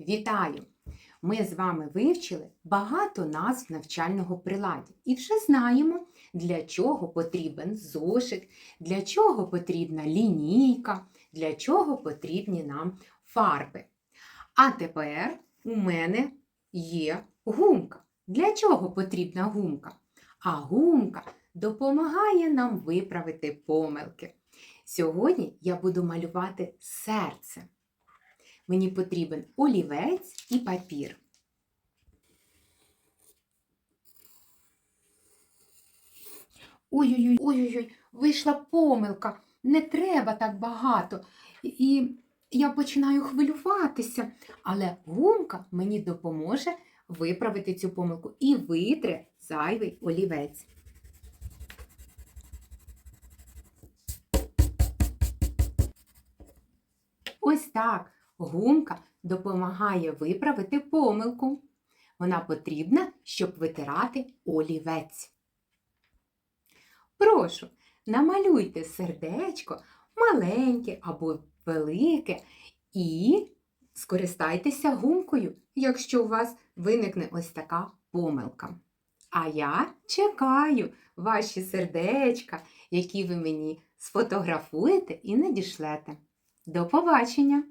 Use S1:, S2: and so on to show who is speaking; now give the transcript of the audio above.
S1: Вітаю! Ми з вами вивчили багато назв навчального приладдя і вже знаємо, для чого потрібен зошит, для чого потрібна лінійка, для чого потрібні нам фарби. А тепер у мене є гумка. Для чого потрібна гумка? А гумка допомагає нам виправити помилки. Сьогодні я буду малювати серце. Мені потрібен олівець і папір. Ой-ой-ой, ой-ой-ой, вийшла помилка. Не треба так багато. І я починаю хвилюватися, але гумка мені допоможе виправити цю помилку і витре зайвий олівець. Ось так гумка допомагає виправити помилку. Вона потрібна, щоб витирати олівець. Прошу, намалюйте сердечко маленьке або велике і скористайтеся гумкою, якщо у вас виникне ось така помилка. А я чекаю ваші сердечка, які ви мені сфотографуєте і надішлете. До побачення!